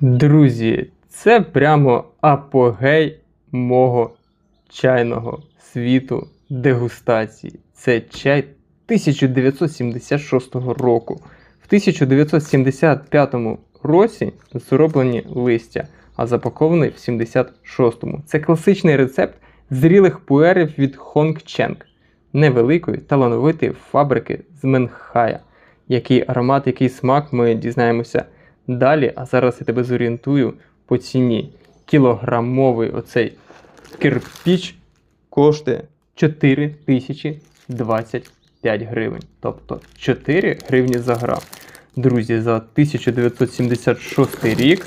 Друзі, це прямо апогей мого чайного світу дегустації. Це чай 1976 року. В 1975 році зроблені листя, а запакований в 76-му. Це класичний рецепт зрілих пуерів від Хонгченг, невеликої талановитої фабрики з Менхая. Який аромат, який смак ми дізнаємося далі. А зараз я тебе зорієнтую по ціні. Кілограмовий оцей кирпіч коштує 4025 гривень. Тобто 4 гривні за грам. Друзі, за 1976 рік.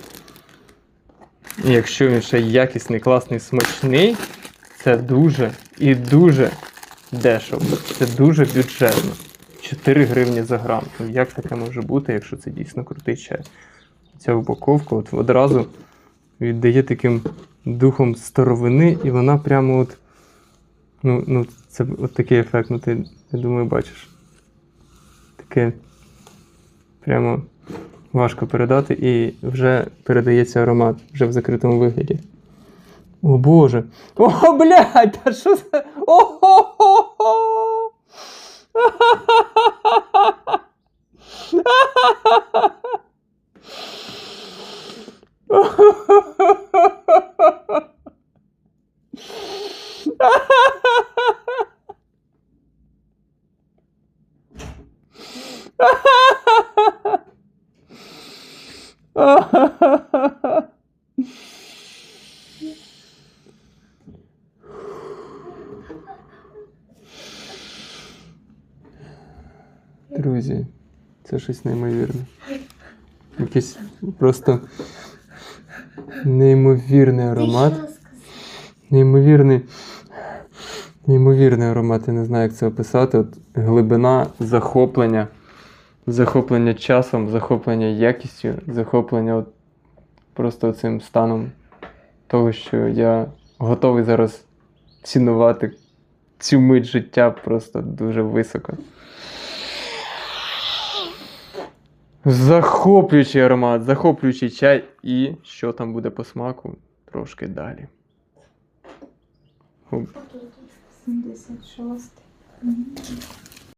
Якщо він ще якісний, класний, смачний, це дуже і дуже дешево. Це дуже бюджетно. 4 гривні за грам. Ну як таке може бути, якщо це дійсно крутий чай? Ця упаковка от одразу віддає таким духом старовини, і вона прямо от. Ну, ну це от такий ефект, ну ти, я думаю, бачиш. Таке прямо важко передати, і вже передається аромат вже в закритому вигляді. О Боже! О, блядь! Та що за. О-хо-хо-хо! Друзі, це щось неймовірне. Якийсь просто неймовірний аромат. Неймовірний. Неймовірний аромат, я не знаю, як це описати. От глибина захоплення, захоплення часом, захоплення якістю, захоплення от просто цим станом того, що я готовий зараз цінувати цю мить життя просто дуже високо. Захоплюючий аромат, захоплюючий чай і що там буде по смаку трошки далі. Ху. 76.